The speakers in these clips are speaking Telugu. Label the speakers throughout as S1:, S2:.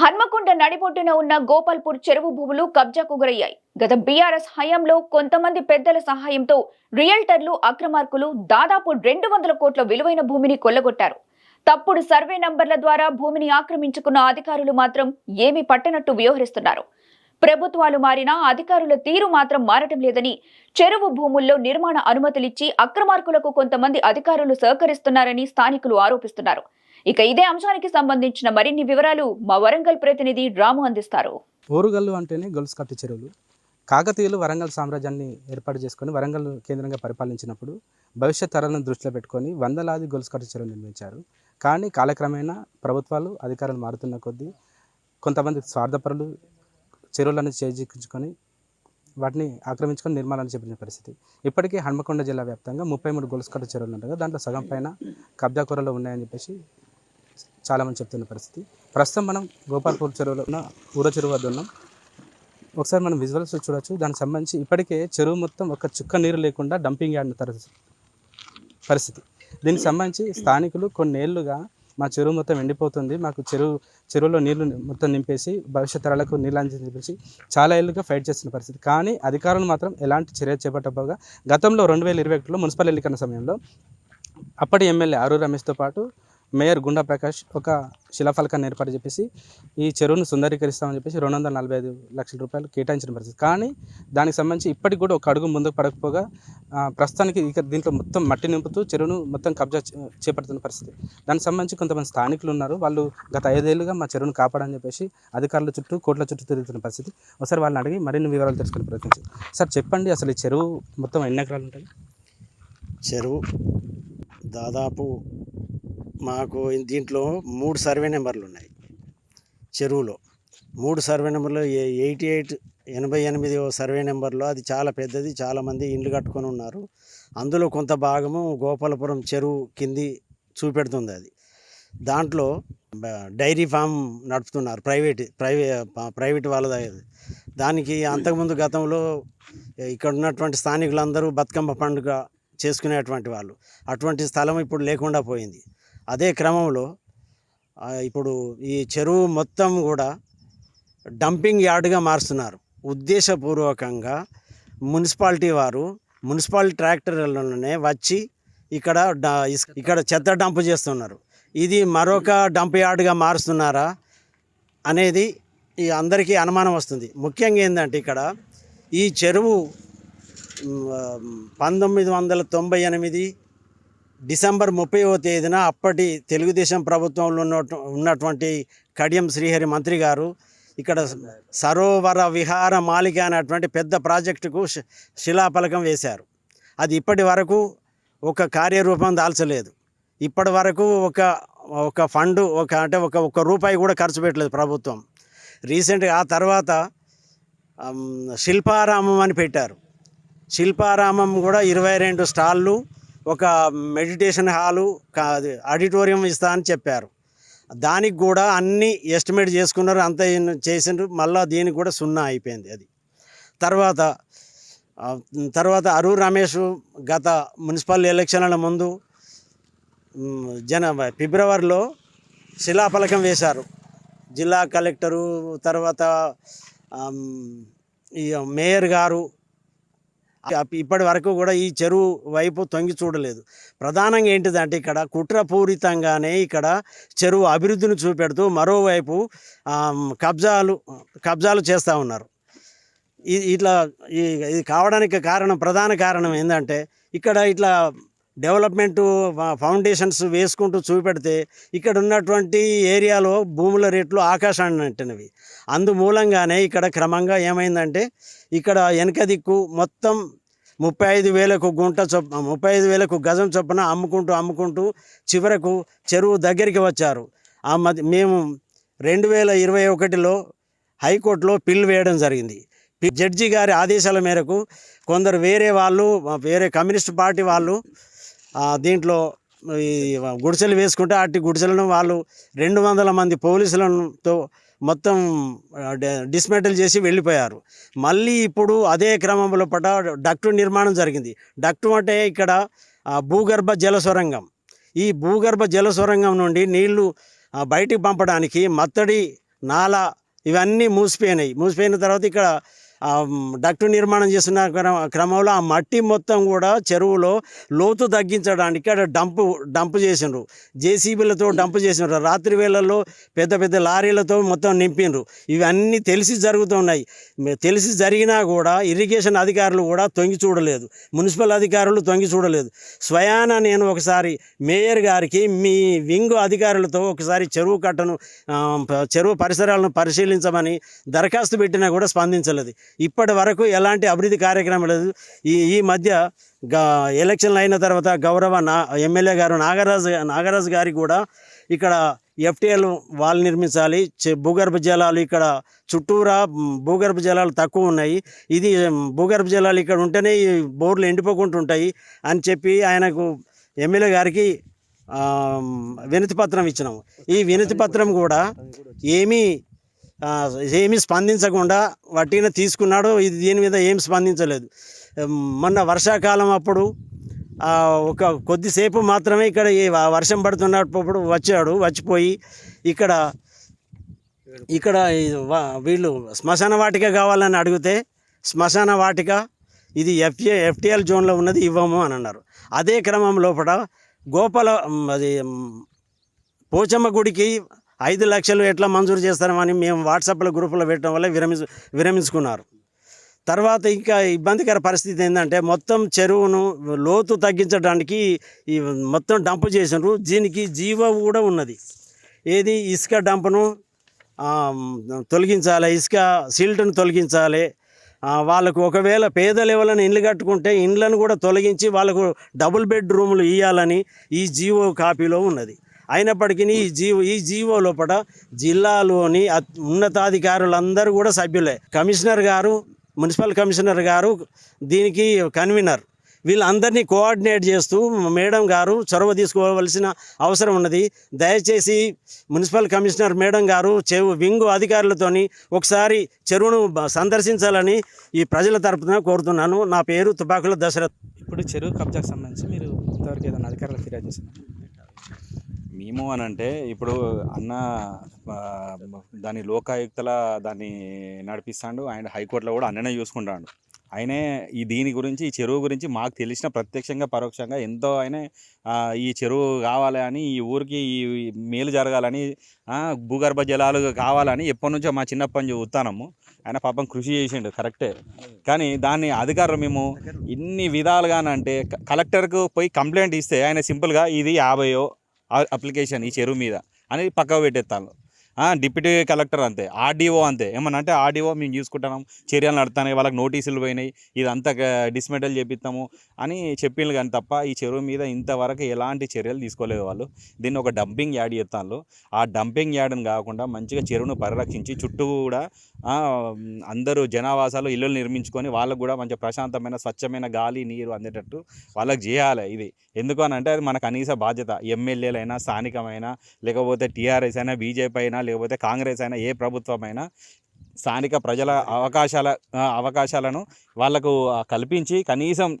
S1: హన్మకొండ నడిబొడ్డున ఉన్న గోపాల్పూర్ చెరువు భూములు కబ్జాకు గురయ్యాయి. గత బీఆర్ఎస్ హయాంలో కొంతమంది పెద్దల సహాయంతో రియల్టర్లు అక్రమార్కులు దాదాపు రెండు వందల కోట్ల విలువైన భూమిని కొల్లగొట్టారు. తప్పుడు సర్వే నంబర్ల ద్వారా భూమిని ఆక్రమించుకున్న అధికారులు మాత్రం ఏమీ పట్టనట్టు వ్యవహరిస్తున్నారు. ప్రభుత్వాలు మారినా అధికారుల తీరు మాత్రం మారటం లేదని చెరువు భూముల్లో నిర్మాణ అనుమతులిచ్చి అక్రమార్కులకు కొంతమంది అధికారులు సహకరిస్తున్నారని స్థానికులు ఆరోపిస్తున్నారు. ఇక ఇదే అంశానికి సంబంధించిన మరిన్ని వివరాలు మా వరంగల్ ప్రతినిధి రాము అందిస్తారు.
S2: ఓరుగల్లు అంటేనే గొలుసు కట్టు చెరువులు. కాకతీయులు వరంగల్ సామ్రాజ్యాన్ని ఏర్పాటు చేసుకొని వరంగల్ కేంద్రంగా పరిపాలించినప్పుడు భవిష్యత్ తరాలను దృష్టిలో పెట్టుకొని వందలాది గొలుసు కట్టు చెరువులు నిర్మించారు. కానీ కాలక్రమేణా ప్రభుత్వాలు అధికారులు మారుతున్న కొద్దీ కొంతమంది స్వార్థపరులు చెరువులను చేజిక్కించుకొని వాటిని ఆక్రమించుకొని నిర్మాణాలు చేపట్టిన పరిస్థితి. ఇప్పటికీ హన్మకొండ జిల్లా వ్యాప్తంగా ముప్పై మూడు గొలుసు కట్టు చెరువులు ఉండగా దాంట్లో సగం పైన కబ్జా కూరలో ఉన్నాయని చెప్పేసి చాలామంది చెప్తున్న పరిస్థితి. ప్రస్తుతం మనం గోపాల్పూర్ చెరువులో ఉన్న ఊర చెరువు వద్ద ఉన్నాం. ఒకసారి మనం విజువల్స్ చూడొచ్చు. దానికి సంబంధించి ఇప్పటికే చెరువు మొత్తం ఒక చుక్క నీరు లేకుండా డంపింగ్ యార్డ్ తరచు పరిస్థితి. దీనికి సంబంధించి స్థానికులు కొన్నేళ్ళుగా మా చెరువు మొత్తం ఎండిపోతుంది. మాకు చెరువు చెరువులో నీళ్ళు మొత్తం నింపేసి భవిష్యత్ తరాలకు నీళ్ళు అందించి చెప్పేసి చాలా ఏళ్ళుగా ఫైట్ చేస్తున్న పరిస్థితి. కానీ అధికారులు మాత్రం ఎలాంటి చర్య చేపట్టబోగా గతంలో రెండు వేల ఇరవై ఒకటిలో మున్సిపల్ ఎన్నికల సమయంలో అప్పటి ఎమ్మెల్యే ఆరు రమేష్తో పాటు మేయర్ గుండా ప్రకాష్ ఒక శిలాఫలకాన్ని ఏర్పాటు చెప్పేసి ఈ చెరువును సుందరీకరిస్తామని చెప్పేసి రెండు వందల నలభై ఐదు లక్షల రూపాయలు కేటాయించిన పరిస్థితి. కానీ దానికి సంబంధించి ఇప్పటికి కూడా ఒక అడుగు ముందుకు పడకపోగా ప్రస్తుతానికి ఇక దీంట్లో మొత్తం మట్టి నింపుతూ చెరువును మొత్తం కబ్జా చేపడుతున్న పరిస్థితి. దానికి సంబంధించి కొంతమంది స్థానికులు ఉన్నారు. వాళ్ళు గత ఐదేళ్ళుగా మా చెరువును కాపాడని చెప్పేసి అధికారుల చుట్టూ కోట్ల చుట్టూ తిరుగుతున్న పరిస్థితి. ఒకసారి వాళ్ళని అడిగి మరిన్ని వివరాలు తెలుసుకునే ప్రయత్నించి సార్ చెప్పండి అసలు ఈ చెరువు మొత్తం ఎన్ని ఎకరాలు ఉంటాయి?
S3: చెరువు దాదాపు మాకు దీంట్లో మూడు సర్వే నెంబర్లు ఉన్నాయి. చెరువులో మూడు సర్వే నెంబర్లు ఎయిటీ ఎయిట్ ఎనభై ఎనిమిది సర్వే నెంబర్లో అది చాలా పెద్దది చాలామంది ఇండ్లు కట్టుకొని ఉన్నారు. అందులో కొంత భాగము గోపాలపురం చెరువు కింది చూపెడుతుంది అది. దాంట్లో డైరీ ఫామ్ నడుపుతున్నారు ప్రైవేట్ ప్రైవే ప్రైవేట్ వాళ్ళ దానికి అంతకుముందు గతంలో ఇక్కడ ఉన్నటువంటి స్థానికులందరూ బతుకమ్మ పండుగ చేసుకునేటువంటి వాళ్ళు. అటువంటి స్థలం ఇప్పుడు లేకుండా పోయింది. అదే క్రమంలో ఇప్పుడు ఈ చెరువు మొత్తం కూడా డంపింగ్ యార్డ్గా మారుస్తున్నారు. ఉద్దేశపూర్వకంగా మున్సిపాలిటీ వారు మున్సిపాలిటీ ట్రాక్టర్లలోనే వచ్చి ఇక్కడ డ- ఇస్- ఇక్కడ చెత్త డంప్ చేస్తున్నారు. ఇది మరొక డంప్ యార్డ్గా మారుస్తున్నారా అనేది ఈ అందరికీ అనుమానం వస్తుంది. ముఖ్యంగా ఏంటంటే ఇక్కడ ఈ చెరువు పంతొమ్మిది వందల తొంభై ఎనిమిది డిసెంబర్ ముప్పైవ తేదీన అప్పటి తెలుగుదేశం ప్రభుత్వంలో ఉన్న ఉన్నటువంటి కడియం శ్రీహరి మంత్రి గారు ఇక్కడ సరోవర విహార మాలిక అనేటువంటి పెద్ద ప్రాజెక్టుకు శి- శిలాఫలకం వేశారు. అది ఇప్పటి వరకు ఒక కార్యరూపం దాల్చలేదు. ఇప్పటి వరకు ఒక ఒక ఫండ్ ఒక అంటే ఒక ఒక రూపాయి కూడా ఖర్చు పెట్టలేదు ప్రభుత్వం. రీసెంట్గా ఆ తర్వాత శిల్పారామం అని పెట్టారు. శిల్పారామం కూడా ఇరవై రెండు స్టాళ్ళు ఒక మెడిటేషన్ హాలు ఆడిటోరియం ఇస్తా అని చెప్పారు. దానికి కూడా అన్ని ఎస్టిమేట్ చేసుకున్నారు అంత చేసిండ్రు మళ్ళీ దీనికి కూడా సున్నా అయిపోయింది అది. తర్వాత తర్వాత అరు రమేష్ గత మున్సిపల్ ఎలక్షన్ల ముందు జన ఫిబ్రవరిలో శిలాఫలకం వేశారు. జిల్లా కలెక్టరు తర్వాత ఈ మేయర్ గారు ఇప్పటి వరకు కూడా ఈ చెరువు వైపు తొంగి చూడలేదు. ప్రధానంగా ఏంటిదంటే ఇక్కడ కుట్రపూరితంగానే ఇక్కడ చెరువు అభివృద్ధిని చూపెడుతూ మరోవైపు కబ్జాలు కబ్జాలు చేస్తూ ఉన్నారు. ఇట్లా ఈ ఇది కావడానికి కారణం ప్రధాన కారణం ఏంటంటే ఇక్కడ ఇట్లా డెవలప్మెంట్ ఫౌండేషన్స్ వేసుకుంటూ చూపెడితే ఇక్కడ ఉన్నటువంటి ఏరియాలో భూముల రేట్లు ఆకాశాన్ని అంటున్నవి అందుమూలంగానే ఇక్కడ క్రమంగా ఏమైందంటే ఇక్కడ వెనక దిక్కు మొత్తం ముప్పై ఐదు వేలకు గుంట చొప్ప ముప్పై ఐదు వేలకు గజం చొప్పున అమ్ముకుంటూ అమ్ముకుంటూ చివరకు చెరువు దగ్గరికి వచ్చారు. ఆ మధ్య మేము రెండు వేల ఇరవై ఒకటిలో హైకోర్టులో పిల్ వేయడం జరిగింది. జడ్జి గారి ఆదేశాల మేరకు కొందరు వేరే వాళ్ళు వేరే కమ్యూనిస్ట్ పార్టీ వాళ్ళు దీంట్లో ఈ గుడిసెలు వేసుకుంటే అట్టి గుడిసెలను వాళ్ళు రెండు వందల మంది పోలీసులతో మొత్తం డిస్మెంటల్ చేసి వెళ్ళిపోయారు. మళ్ళీ ఇప్పుడు అదే క్రమంలో పట డక్టు నిర్మాణం జరిగింది. డక్టు అంటే ఇక్కడ భూగర్భ జల సొరంగం ఈ భూగర్భ జల సొరంగం నుండి నీళ్ళు బయటికి పంపడానికి మత్తడి నాలా ఇవన్నీ మూసిపోయినాయి. మూసిపోయిన తర్వాత ఇక్కడ డక్టు నిర్మాణం చేస్తున్న క్రమ- క్రమంలో ఆ మట్టి మొత్తం కూడా చెరువులో లోతు తగ్గించడానికి అక్కడ డంపు డంప్ చేసిండ్రు. జేసీబీలతో డంప్ చేసిండ్రు. రాత్రి వేళల్లో పెద్ద పెద్ద లారీలతో మొత్తం నింపిండ్రు. ఇవన్నీ తెలిసి జరుగుతున్నాయి. తెలిసి జరిగినా కూడా ఇరిగేషన్ అధికారులు కూడా తొంగి చూడలేదు. మున్సిపల్ అధికారులు తొంగి చూడలేదు. స్వయాన నేను ఒకసారి మేయర్ గారికి మీ వింగ్ అధికారులతో ఒకసారి చెరువు కట్టను ప- చెరువు పరిసరాలను పరిశీలించమని దరఖాస్తు పెట్టినా కూడా స్పందించలేదు. ఇప్పటి వరకు ఎలాంటి అభివృద్ధి కార్యక్రమం లేదు. ఈ ఈ మధ్య ఎలక్షన్లు అయిన తర్వాత గౌరవ నా ఎమ్మెల్యే గారు నాగరాజు నాగరాజు గారికి కూడా ఇక్కడ ఎఫ్టీఎల్ వాల్ నిర్మించాలి. భూగర్భ జలాలు ఇక్కడ చుట్టూరా భూగర్భ జలాలు తక్కువ ఉన్నాయి. ఇది భూగర్భ జలాలు ఇక్కడ ఉంటేనే ఈ బోర్లు ఎండిపోకుండా ఉంటాయి అని చెప్పి ఆయనకు ఎమ్మెల్యే గారికి వినతి పత్రం ఇచ్చినాము. ఈ వినతి పత్రం కూడా ఏమీ ఏమీ స్పందించకుండా వట్టిన తీసుకున్నాడు ఇది దీని మీద ఏం స్పందించలేదు. మొన్న వర్షాకాలం అప్పుడు ఒక కొద్దిసేపు మాత్రమే ఇక్కడ వర్షం పడుతున్నప్పుడు వచ్చాడు వచ్చిపోయి ఇక్కడ ఇక్కడ వీళ్ళు శ్మశాన వాటిక కావాలని అడిగితే శ్మశాన వాటిక ఇది ఎఫ్ఏ ఎఫ్టీఎల్ జోన్లో ఉన్నది ఇవ్వము అని అన్నారు. అదే క్రమం లోపల గోపాల అది పోచమ్మ గుడికి ఐదు లక్షలు ఎట్లా మంజూరు చేస్తామని మేము వాట్సాప్లో గ్రూపులో పెట్టడం వల్ల విరమించు విరమించుకున్నారు. తర్వాత ఇంకా ఇబ్బందికర పరిస్థితి ఏంటంటే మొత్తం చెరువును లోతు తగ్గించడానికి ఈ మొత్తం డంప్ చేసినారు దీనికి జీవ కూడా ఉన్నది. ఏది? ఇసుక డంప్ను తొలగించాలి. ఇసుక సిల్ట్ను తొలగించాలి. వాళ్ళకు ఒకవేళ పేదలు ఎవరైనా ఇండ్లు కట్టుకుంటే ఇండ్లను కూడా తొలగించి వాళ్ళకు డబుల్ బెడ్రూములు ఇవ్వాలని ఈ జీవో కాపీలో ఉన్నది. అయినప్పటికీ ఈ జీవో ఈ జీవో లోపల జిల్లాలోని ఉన్నతాధికారులందరూ కూడా సభ్యులే. కమిషనర్ గారు మున్సిపల్ కమిషనర్ గారు దీనికి కన్వీనర్. వీళ్ళందరినీ కోఆర్డినేట్ చేస్తూ మేడం గారు చొరవ తీసుకోవాల్సిన అవసరం ఉన్నది. దయచేసి మున్సిపల్ కమిషనర్ మేడం గారు చెవు వింగు అధికారులతోని ఒకసారి చెరువును సందర్శించాలని ఈ ప్రజల తరపున కోరుతున్నాను. నా పేరు తుపాకుల దశరథ్.
S2: ఇప్పుడు చెరువు కబ్జాకు సంబంధించి మీరు ఇంతవరకు ఏదైనా అధికారులు ఫిర్యాదు చేశారు?
S4: మేము అని అంటే ఇప్పుడు అన్న దాని లోకాయుక్తల దాన్ని నడిపిస్తాడు. ఆయన హైకోర్టులో కూడా అన్ననే చూసుకుంటాడు. ఆయనే ఈ దీని గురించి ఈ చెరువు గురించి మాకు తెలిసిన ప్రత్యక్షంగా పరోక్షంగా ఎంతో ఆయన ఈ చెరువు కావాలి అని ఈ ఊరికి ఈ మేలు జరగాలని భూగర్భ జలాలు కావాలని ఎప్పటి నుంచో మా చిన్నప్పటి నుంచి చూస్తానము ఆయన పాపం కృషి చేసిండు కరెక్టే. కానీ దాన్ని అధికారులు మేము ఇన్ని విధాలుగానంటే క- కలెక్టర్కు పోయి కంప్లైంట్ ఇస్తే ఆయన సింపుల్గా ఇది యాభైయో అప్లికేషన్ ఈ చెరువు మీద అని పక్కకు పెట్టేస్తాను డిప్యూటీ కలెక్టర్ అంతే ఆర్డీఓ అంతే. ఏమన్నా అంటే ఆర్డీఓ మేము చూసుకుంటున్నాం చర్యలు నడుతున్నాయి వాళ్ళకి నోటీసులు పోయినాయి ఇదంతా డిస్మెటల్ చేపిస్తాము అని చెప్పిండ్రు కానీ తప్ప ఈ చెరువు మీద ఇంతవరకు ఎలాంటి చర్యలు తీసుకోలేదు వాళ్ళు. దీన్ని ఒక డంపింగ్ యార్డ్ చేస్తాను ఆ డంపింగ్ యాడ్ని కాకుండా మంచిగా చెరువును పరిరక్షించి చుట్టూ కూడా అందరూ జనావాసాలు ఇల్లులు నిర్మించుకొని వాళ్ళకు కూడా మంచి ప్రశాంతమైన స్వచ్ఛమైన గాలి నీరు అందేటట్టు వాళ్ళకి చేయాలి ఇది. ఎందుకు అని అంటే అది మన కనీస బాధ్యత. ఎమ్మెల్యేలైనా స్థానికమైన లేకపోతే టీఆర్ఎస్ అయినా బీజేపీ అయినా లేకపోతే కాంగ్రెస్ అయినా ఏ ప్రభుత్వం అయినా స్థానిక ప్రజల అవకాశాల అవకాశాలను వాళ్ళకు కల్పించి కనీసం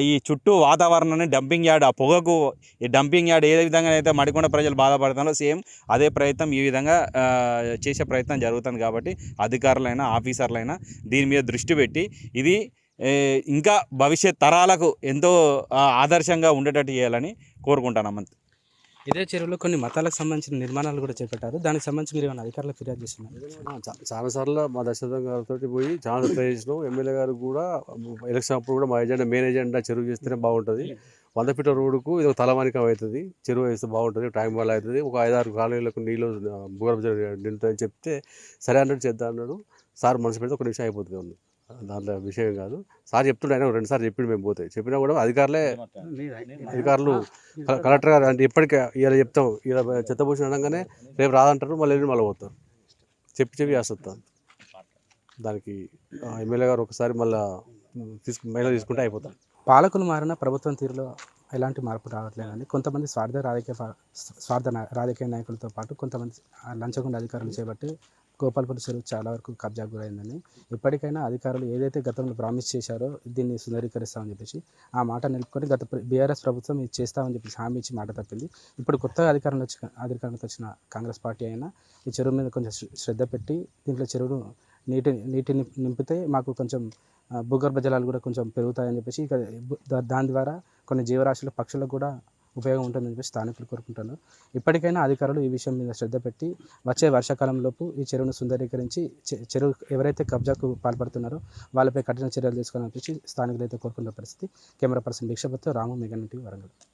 S4: ఈ చుట్టూ వాతావరణాన్ని డంపింగ్ యార్డ్ ఆ పొగకు ఈ డంపింగ్ యార్డ్ ఏ విధంగా అయితే మడికొండ ప్రజలు బాధపడుతున్నారో సేమ్ అదే ప్రయత్నం ఈ విధంగా చేసే ప్రయత్నం జరుగుతుంది కాబట్టి అధికారులైనా ఆఫీసర్లైనా దీని మీద దృష్టి పెట్టి ఇది ఇంకా భవిష్యత్ తరాలకు ఎంతో ఆదర్శంగా ఉండేటట్టు చేయాలని కోరుకుంటాను అంతే.
S2: ఇదే చెరువులో కొన్ని మతాలకు సంబంధించిన నిర్మాణాలు కూడా చేపట్టారు. దానికి సంబంధించి మీరు ఏమైనా అధికారులకు ఫిర్యాదు చేస్తున్నారు?
S5: చాలాసార్లు చాలా సార్లు మా దశరథం గారితో పోయి చాలా ట్రై చేసినాం ఎమ్మెల్యే గారు కూడా ఎలక్షన్ అప్పుడు కూడా మా ఎజెండా మెయిన్ ఎజెండా చెరువు చేస్తేనే బాగుంటుంది. వంద ఫీట్ల రోడ్డుకు ఇది ఒక తలమానికం అవుతుంది. చెరువు వేస్తే బాగుంటుంది టైం వల్ల అవుతుంది. ఒక ఐదారు కాలనీలకు నీళ్ళు భూగర్భ జలం నిండుతాయని చెప్తే సరే అన్నట్టు చేద్దాం అన్నాడు. సార్ మనసు పెడితే ఒక నిమిషం అయిపోతుంది ఉంది దాంట్లో విషయం కాదు. సార్ చెప్తుండే ఆయన రెండు సార్లు చెప్పిండు మేము పోతే. చెప్పినా కూడా అధికారులే అధికారులు కల- కలెక్టర్ గారు అంటే ఇప్పటికే ఇలా చెప్తాం ఇలా చెత్తపోసిన అనగానే రేపు రాదంటారు మళ్ళీ మళ్ళీ పోతారు. చెప్పి చెప్పి చేస్తాం. దానికి ఎమ్మెల్యే గారు ఒకసారి మళ్ళీ తీసుకు మహిళ తీసుకుంటే అయిపోతాం.
S2: పాలకులు మారిన ప్రభుత్వం తీరులో ఎలాంటి మార్పు రావట్లేదని కొంతమంది స్వార్థ రాజకీయ స్వార్థ రాజకీయ నాయకులతో పాటు కొంతమంది లంచగొండ అధికారులు చేపట్టి గోపాల్పూర్ చెరువు చాలా వరకు కబ్జా గురైందని. ఇప్పటికైనా అధికారులు ఏదైతే గతంలో ప్రామిస్ చేశారో దీన్ని సుందరీకరిస్తామని చెప్పేసి ఆ మాట నిలుపుకొని గత బీఆర్ఎస్ ప్రభుత్వం ఇది చేస్తామని చెప్పేసి హామీ ఇచ్చి మాట తప్పింది. ఇప్పుడు కొత్తగా అధికారంలో వచ్చి అధికారంలోకి వచ్చిన కాంగ్రెస్ పార్టీ అయినా ఈ చెరువు మీద కొంచెం శ్రద్ధ పెట్టి దీంట్లో చెరువును నీటి నీటిని నింపితే మాకు కొంచెం భూగర్భ జలాలు కూడా కొంచెం పెరుగుతాయని చెప్పేసి ఇక దాని ద్వారా కొన్ని జీవరాశుల పక్షులకు కూడా ఉపయోగం ఉంటుందని చెప్పి స్థానికులు కోరుకుంటున్నారు. ఇప్పటికైనా అధికారులు ఈ విషయం మీద శ్రద్ధ పెట్టి వచ్చే వర్షాకాలంలోపు ఈ చెరువును సుందరీకరించి చె- చెరువు ఎవరైతే కబ్జాకు పాల్పడుతున్నారో వాళ్ళపై కఠిన చర్యలు తీసుకోవాలని చెప్పి స్థానికులు అయితే కోరుకున్న పరిస్థితి. కెమెరా పర్సన్ భిక్షపతితో రాము మెగన్ వరంగల్.